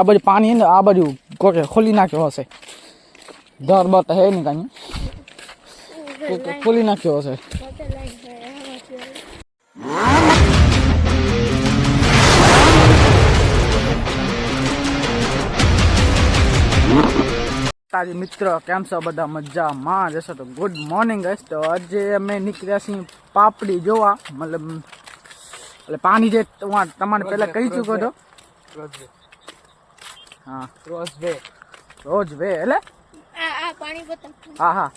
આ બાજુ પાણી ને, આ બાજુ ખોલી નાખ્યો હશે. દર બર હે નહીં કાંઈ. ખોલી નાખ્યો હશે. તારી મિત્ર, કેમ છો બધા? મજામાં જશો તો ગુડ મોર્નિંગ ગાઈસ તો આજે અમે નીકળ્યા છીએ પાપડી જોવા. મતલબ, એટલે પાણી જે તમારે પહેલા કહી ચૂક્યો હતો હા રોઝ વે રોજ વે એટલે આ આ પાણી બતાવ હા હા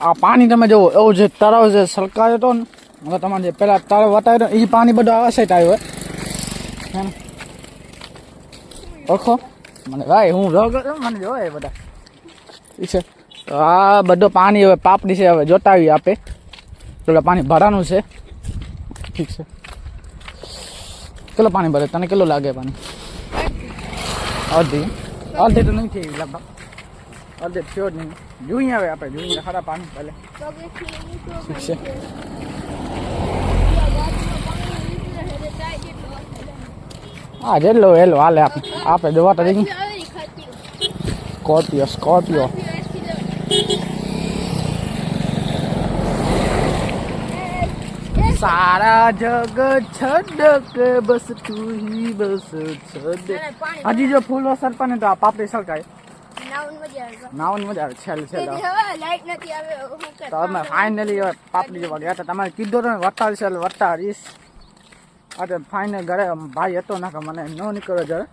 આ પાણી તમે જુઓ એવું જે તળાવ જે સલકાયો હતો ને હવે તમારે જે પેલા તળાવ બતાવ્યો એ પાણી બધું આ સાઈડ આવ્યો હે ને? ઓળખો મને ભાઈ હું vlogger છું, મને જોવે એ બધા ઠીક છે તો આ બધું પાણી હવે પાપડી છે હવે જોતા આવીએ આપે પેલા પાણી ભરાનું છે ઠીક છે કેટલું પાણી ભરે તને કેટલું લાગે પાણી અડધી. અડધી તો નહીં થઈ લગભગ. અડધી થયો નહીં. જોઈએ હવે આપણે જોઈએ ખરા પાણી પહેલે છે? હા જેટલો હેલો, હાલે આપણે આપણે દવા તો જઈએ સ્કોર્પિયો સ્કોર્પિયો. સારા જગ છડક બસ તું હી બસ છડક. હજી જો ફૂલ પડે ને તો આ પાપડી સળગાય. નાવન મજા આવે. છેલ્લે છેલ્લે. લાઈટ નથી આવે તો અમે ફાઇનલી હવે પાપડી જવા ગયા તમારે કીધું તો વટાડ છે વટાડીશ આજે ફાઇનલ ઘરે ભાઈ હતો ના કે મને ન નીકળ્યો જરા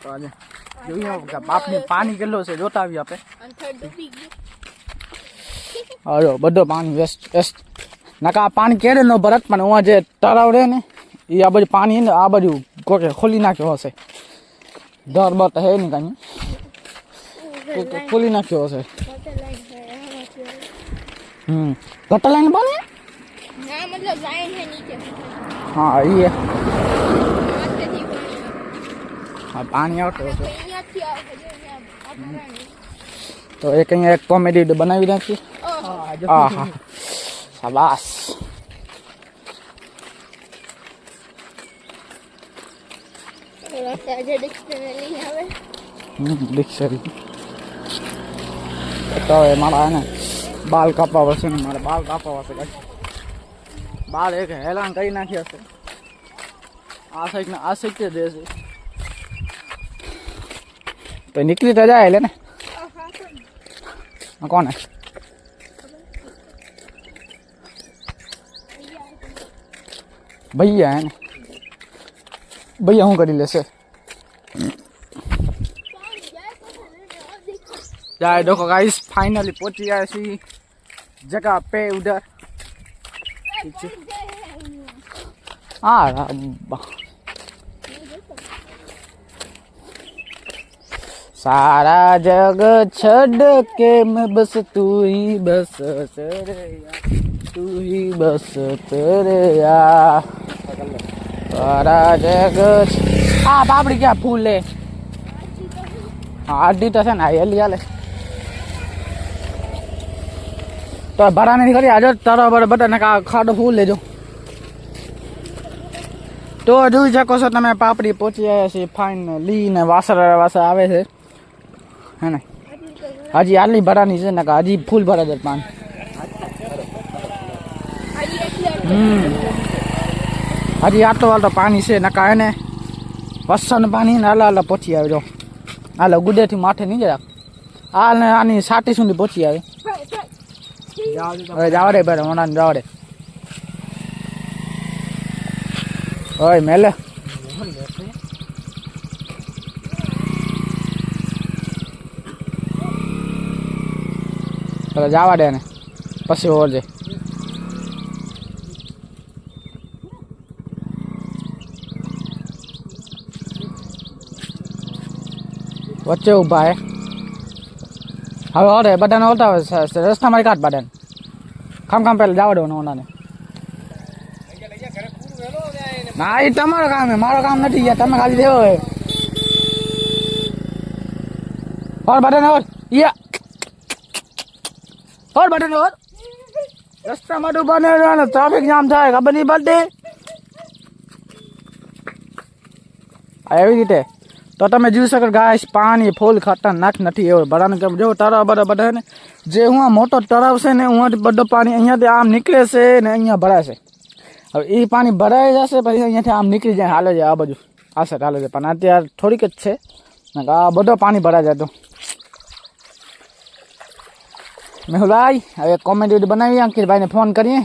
તો આજે જોઈએ પાપડી પાણી કેટલું છે જોતા આવી આપણે. અરે બધો પાણી વેસ્ટ વેસ્ટ नका पानी के नो बरत पण वहाँ जे तरव रे ने ई अब पानी ने आ बजू को के खोली ना के हो से डर बत है नी कानी खोली ना के हो से हम्म गटर लाइन बने ना मतलब लाइन है नीचे हाँ आई है पानी आउट हो तो एक यहाँ एक कॉमेडी बनाई रखी आहा शाबाश રાતે આજે ડિક્શનરી આવે હમ ડિક્શનરી તો હવે મારા એને બાલ કાપવા પડશે ને મારે બાલ કાપવા પડશે કાંઈ બાલ એક હેલાન કરી નાખી હશે આ સાઈડ ને આ સાઈડ જ રહેશે તો નીકળી તો જાય એટલે ને આ કોને ભૈયા એને ભૈયા શું કરી લેશે ગાય ડોકો ગાઈસ ફાઈનલી પહોંચી ગયા છીએ. જગા પે ઉધર. હા સારા જગ છડ કેમ બસ તું હી બસ તું હી બસ તરયા સારા જગ આ બાપડી ક્યાં ફૂલે? આડી તો છે ને, હેલી હાલે. તો ભરા નથી કરી આજો તારા બધાને ખાડો ફૂલ લેજો. તો જોઈ શકો છો તમે પાપડી પહોંચી આવ્યા છે ફાઇન લીને વાસર વાસર આવે છે. હે ને? હજી આટલી ભરાની છે ને કા હજી ફૂલ ભરા છે પાન. હજી આટલો આટલો પાણી છે નકા એને વસન પાણી ને હાલા હાલા પહોંચી આવજો હાલો ગુડેથી માથે નહીં જરા આ આની સાટી સુધી પહોંચી આવે. હવે જાવ રે બેરે મોના જાવ રે. ઓય, મેલે. ચાલો જવા દે ને પછી ઓરજે વચ્ચે ઊભા હે. હવે ઓરે બધાને ઓલતા રસ્તા મારી કાઢ બધાને. ખામ ખામ પેલા જવા દો ઓનાને ના એ તમારો કામ હે મારો કામ નથી યાર તમે ખાલી દેવો હે ઓર બધાને ઓર યા ઓર બધાને ઓર રસ્તામાં તો ઊભા નહીં રહેવાનું ટ્રાફિક જામ થાય ખબર નહીં પડતી આ એવી રીતે તો તમે જોઈ શકો ગાઈસ પાણી ફૂલ ખતરનાક નથી એવું ભરાનું કેમ જો તળાવ બધા બધા ને જે હું આ મોટો તળાવ છે ને હું બધું પાણી અહીંયાથી આમ નીકળે છે ને અહીંયા ભરાય છે હવે એ પાણી ભરાઈ જશે પછી અહીંયાથી આમ નીકળી જાય હાલે છે આ બાજુ આ સાઈડ હાલે છે પણ અત્યારે થોડીક જ છે ને આ બધો પાણી ભરાઈ જાય તો મેહુલભાઈ હવે કોમેડી બનાવીએ અંકિતભાઈને ફોન કરીએ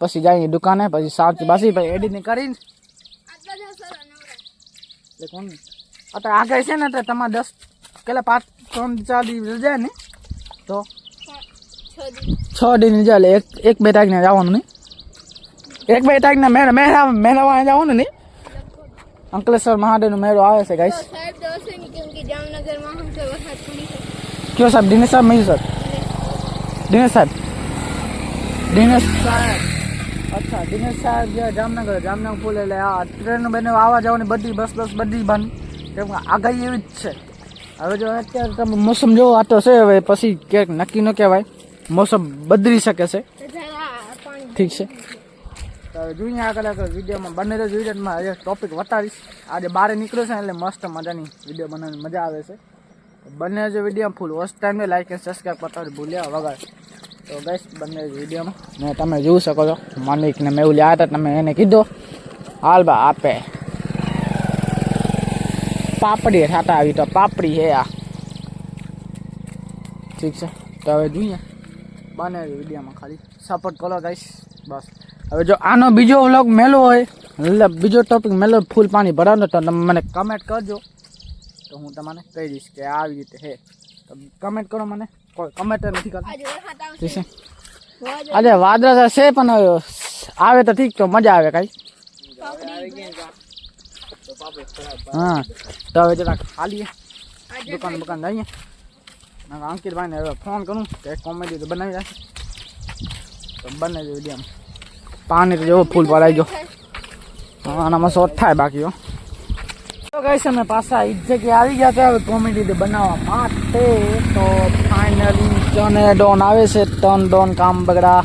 પછી જઈએ દુકાને પછી સાત બાસી પછી એડિટિંગ કરીને આટલા જ સર નવરા એટલે કોણ અત્યારે આગળ છે ને એટલે તમારે દસ કેટલા પાંચ ત્રણ ચાર દિવસ જાય ને? તો છ દિવસ છ દિન જાય એટલે એક એક બે તારીખને જવાનું નહીં. એક બે તારીખને મેળા મેળા મેળામાં જવાનું નહીં. અંકલેશ્વર મહાદેવનો મેળો આવે છે તો ગાઈસ સાહેબ તો હશે ને કેમ કે જામનગરમાં હમણાં વરસાદ પડી છે. કયો સાહેબ? દિનેશ સાહેબ મયુર સાહેબ? દિનેશ સાહેબ? દિનેશ સાહેબ. અચ્છા દિનેશ સાહેબ જે જામનગર જામનગર પુલ એટલે આ ટ્રેન બને આવવા જવાની બધી બસ બસ બધી બંધ. કેમ કે આગાહી એવી જ છે. હવે જો અત્યારે તમે મોસમ જોવો, આ તો છે હવે, પછી ક્યાંક નક્કી ન કહેવાય. મોસમ બદલી શકે છે. ઠીક છે. તો જોઈએ આગળ આગળ વિડીયોમાં. બંને જ વિડીયોમાં. આજે ટોપિક વતાવીશ. આજે બહાર નીકળ્યો છે એટલે મસ્ત મજાની વીડિયો બનાવવાની મજા આવે છે. બંને જ વીડિયો ફૂલ વોચ ટાઈમે લાઈક એન્ડ સબસ્ક્રાઈબ કરતા ભૂલ્યા વગર. તો ગઈશ બંને વિડીયોમાં. ને તમે જોઈ શકો છો માનિકને મેં એવું લ્યા હતા તમે એને કીધો. હાલ બા, આપે. પાપડી થાતા આવી તો પાપડી હે આ. ઠીક છે. તો હવે જોઈએ. બને વિડીયોમાં ખાલી. સપોર્ટ કરો ગાઈશ બસ. હવે જો આનો બીજો વ્લોગ મેલો હોય એટલે બીજો ટોપિક મેલો ફૂલ પાણી ભરાવનો તો તમે મને કમેન્ટ કરજો. તો હું તમને કહી દઈશ કે આવી રીતે હે. તો કમેન્ટ કરો મને. કોઈ કમેન્ટ નથી કરતા. ઠીક છે. અરે આજે વાદળા છે પણ આવે તો ઠીક તો મજા આવે કાંઈ પાપડી હા તો હવે જરાક હાલીએ આજે દુકાન દુકાન જઈએ અને અંકિતભાઈને હવે ફોન કરું કે કોમેડી તો બનાવી રાખે તો બને છે વિડીયોમાં પાણી તો જેવો ફૂલ ભરાઈ ગયો હા આનામાં શોર્ટ થાય બાકી હો તો કઈ છે અમે પાછા એ જ જગ્યાએ આવી ગયા હતા હવે કોમેડી બનાવવા માટે તો ફાઇનલી ત્રણે ડોન આવે છે ત્રણ ડોન કામ બગડા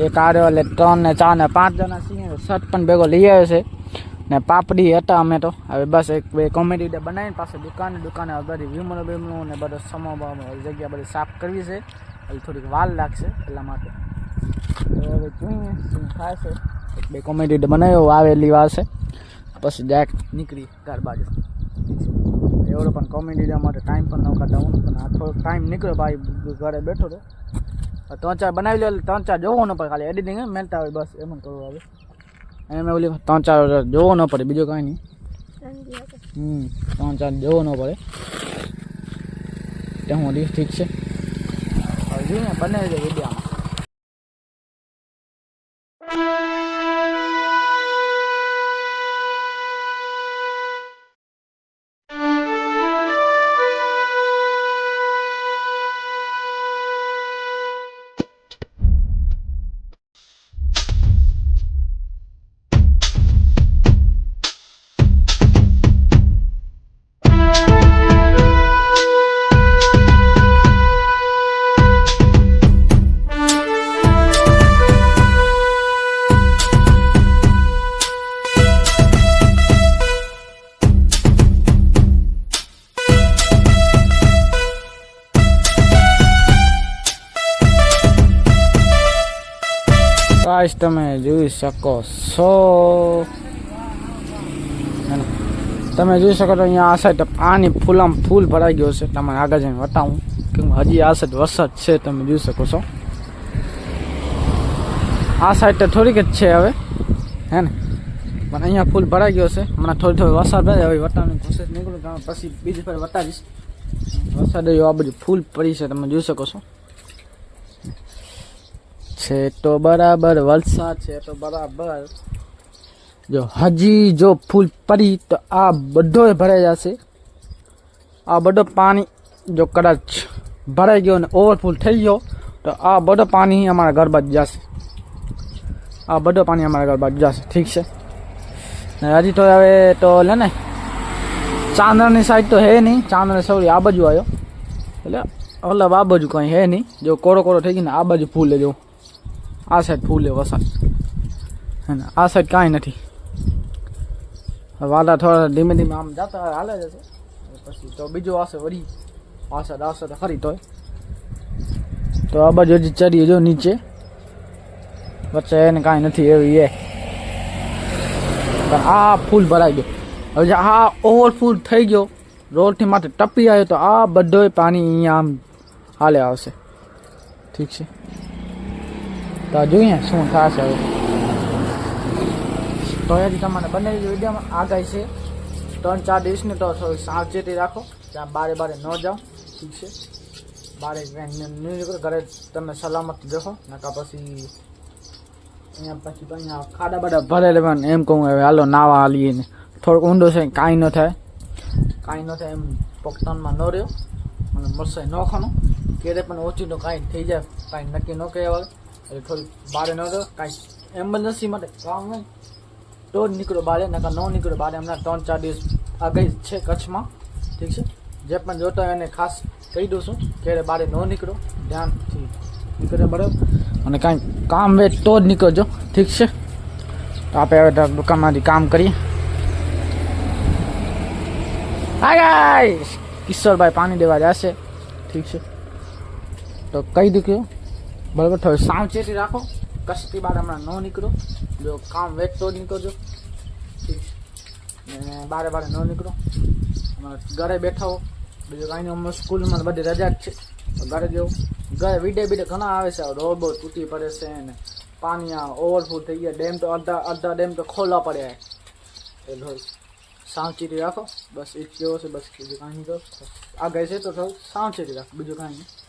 એક આર્યો એટલે ત્રણ ને ચાર ને પાંચ જણા છીએ શર્ટ પણ ભેગો લઈ આવ્યો છે ને પાપડી હતા અમે તો. હવે બસ એક બે કોમેડી ડે બનાવીને પાસે દુકાને દુકાને અગાડી વિમલો બીમલો ને બધો સમો જગ્યા બધી સાફ કરવી છે. એટલે થોડીક વાર લાગશે એટલા માટે. હવે જોઈએ શું થાય છે. એક બે કોમેડી ડે બનાવ્યો આવેલી વાર છે. પછી ડાયરેક્ટ નીકળી ઘર બાજુ. એવડો પણ કોમેડી ડે માટે ટાઈમ પણ ન કાઢતા હું. પણ આ થોડોક ટાઈમ નીકળ્યો, ભાઈ ઘરે બેઠો હવે ત્રણ ચાર બનાવી લે, ત્રણ ચાર જોવો ન પણ ખાલી એડિટિંગ મેલતા હોય બસ એમ કરવું કરવું હવે એમ ઓલી ત્રણ ચાર જોવો ન પડે બીજું કાંઈ નહીં. હમ ત્રણ ચાર જોવો ન પડે. ત્યાં હું ઠીક છે. હવે જોઈએ બને છે વિડીયામાં. ગાઈસ તમે જોઈ શકો છો હે ને? તમે જોઈ શકો છો અહીંયા આ સાઈડ પાણી ફૂલામ ફૂલ ભરાઈ ગયો છે તમારે આગળ જઈને બતાવું કેમ કે હજી આ સાઈડ વરસાદ છે તમે જોઈ શકો છો આ સાઈડ તો થોડીક જ છે હવે હે ને પણ અહીંયા ફૂલ ભરાઈ ગયો છે હમણાં થોડી થોડી વરસાદ પડે હવે વટાવવાની કોશિશ નહીં કરું કારણ પછી બીજી ફરી વટાવીશ વરસાદ આ બધું ફૂલ પડી છે તમે જોઈ શકો છો છે, તો બરાબર વલસાડ છે, તો બરાબર. જો હજી જો ફૂલ પડી, તો આ બધો ભરાઈ જશે. આ બધો પાણી જો કદાચ ભરાઈ ગયો અને ઓવરફૂલ થઈ ગયો, તો આ બધો પાણી અમારા ઘર બાજુ જશે. આ બધો પાણી અમારા ઘર બાજુ જશે, ઠીક છે? હજી તો હવે તો લે ને ચાંદરની સાઈડ તો હે નહીં ચાંદની સૌરી આ બાજુ આવ્યો. એટલે મતલબ આ બાજુ કંઈ હે નહીં, જો કોરો કોરો થઈ ગયો ને આ બાજુ ફૂલ લેજો આ સાઈડ ફૂલે વરસાદ. અને આ સાઈડ કાંઈ નથી. વાદા થોડા ધીમે ધીમે આમ જતા હાલે જશે પછી તો બીજું આવશે વળી. પાછળ આવશે તો ખરી તોય. તો આ બાજુ હજી ચડીએ જો નીચે. વચ્ચે એને કાંઈ નથી, એવી એ પણ આ ફૂલ ભરાઈ ગયો. હવે આ ઓવરફૂલ થઈ ગયો, રોડથી માથે ટપી આવ્યો તો આ બધોય પાણી અહીંયા આમ હાલે આવશે. ઠીક છે? તો જોઈએ શું થશે હવે. તો હજી તમારે બંને વિડીયોમાં. આગાહી છે. ત્રણ ચાર દિવસની તો થોડી સાવચેતી રાખો. ત્યાં બારે બારે ન જાઓ. ઠીક છે. બારે ક્યાંય ન નીકળો ઘરે તમે સલામત દેખો નકા પછી અહીંયા પછી અહીંયા ખાડા બાડા ભરે લેવાનું એમ કહું હવે, હાલો, નાવા હાલીએ ને. થોડોક ઊંડો છે, કાંઈ ન થાય. કાંઈ ન થાય એમ પોકતાનમાં ન રહ્યો. અને મળશે ન ખાનો ક્યારે પણ ઓછી તો કાંઈ થઈ જાય. કાંઈ નક્કી ન કહેવાય. એટલે થોડી બારે ન રહ્યો કાંઈ એમરજન્સી માટે કામ હોય તો જ નીકળો બારે નકર ન નીકળો બારે હમણાં ત્રણ ચાર દિવસ આગળ છે કચ્છમાં ઠીક છે જે પણ જોતા હોય એને ખાસ કહી દઉં છું કે બારે ન નીકળો ધ્યાનથી નીકળે બરાબર અને કાંઈ કામ હોય તો જ નીકળજો ઠીક છે તો આપણે હવે તો દુકાનમાંથી કામ કરીએ હાય ગાઈસ કિશોરભાઈ પાણી દેવા જશે ઠીક છે તો કહી દીધું બરાબર થયું સાવચેતી રાખો. કશતી બાર હમણાં ન નીકળો. જો કામ વેચતો જ નીકળજો. ને બારે બારે ન નીકળો. ઘરે બેઠા હો. બીજું કાંઈ નહીં હમણાં સ્કૂલમાં બધી રજા જ છે. ઘરે જેવું. ઘરે વિડે બીડે ઘણા આવે છે. રોડ બોડ તૂટી પડે છે ને પાણી આ ઓવરફુલ થઈ ગયા. ડેમ તો અડધા અડધા ડેમ તો ખોલવા પડ્યા એ સાવચેતી રાખો. બસ એ જેવો છે, બસ બીજું કાંઈ નહીં કહો આગળ છે તો થોડું સાવચેતી રાખો. બીજું કાંઈ નહીં.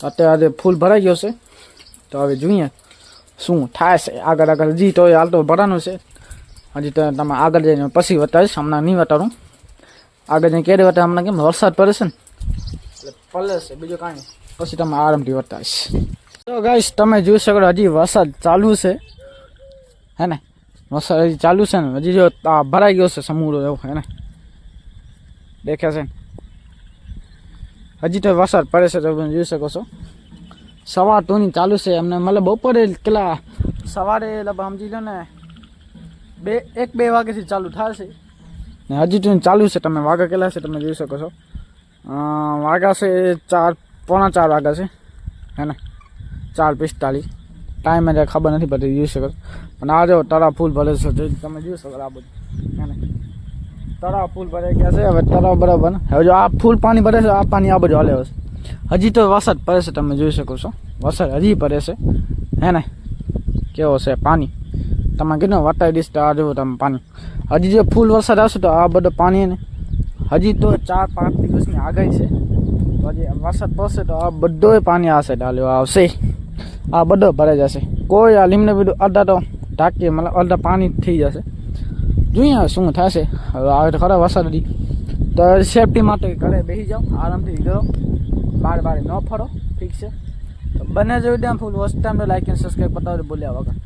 અત્યારે ફૂલ ભરાઈ ગયો છે તો હવે જોઈએ શું થાય છે આગળ આગળ હજી તો હાલ તો ભરાનું છે હજી તો તમે આગળ જઈને પછી બતાવીશ હમણાં નહીં બતાડું આગળ જઈને ક્યારે બતાવે હમણાં કેમ વરસાદ પડે છે ને એટલે પડે છે બીજું કાંઈ નહીં. પછી તમે આરામથી બતાવીશ તો ગાઈશ તમે જોઈ શકો છો હજી વરસાદ ચાલુ છે હે ને? વરસાદ હજી ચાલુ છે ને? હજી જો આ ભરાઈ ગયો છે સમુદ્ર એવો હે ને? દેખે છે ને? હજી તો વરસાદ પડે છે તમે જોઈ શકો છો. સવાર તોની ચાલુ છે. એમને મતલબ બપોરે કેટલા સવારે સમજી લો ને બે, એક, બે વાગ્યાથી ચાલુ થશે. ને હજી તો ચાલુ છે. તમે વાગા કેટલા છે તમે જોઈ શકો છો. વાગા છે ચાર, પોણા ચાર વાગ્યા છે. હે ને? ચાર પિસ્તાલીસ. ટાઈમ એટલે ખબર નથી પડતી, જોઈ શકો પણ આ જો તળાવ ફૂલ ભરે છે. તમે જોઈ શકો આ બધું. તળાવ ફૂલ ભરાઈ ગયા છે. હવે તળાવ બરાબર હવે આ ફૂલ પાણી ભરે છે, આ પાણી આ બધું હાલે હશે. હજી તો વરસાદ પડે છે, તમે જોઈ શકો છો. વરસાદ હજી પડે છે. હે ને? કેવો છે પાણી? તમે કીધું વટાઈ દઈશ તો આ જુઓ તમે પાણી. હજી જો ફૂલ વરસાદ આવશે તો આ બધું પાણી ને હજી તો ચાર પાંચ દિવસની આગાહી છે. તો હજી વરસાદ પડશે તો આ બધોય પાણી આવશે ડાલ્યો આવશે. આ બધો ભરાઈ જશે. કોઈ આ લીમને બધું અડધા તો ઢાંકી મતલબ અડધા પાણી થઈ જશે. જોઈએ શું થશે. હવે આવે તો ખરા વરસાદ હતી તો સેફટી માટે ઘરે બેસી જાઓ, આરામથી કરો બાર બાર ન ફરો, ઠીક છે? તો બંને જો video full time like and subscribe બતાવજો બોલ્યા વગર.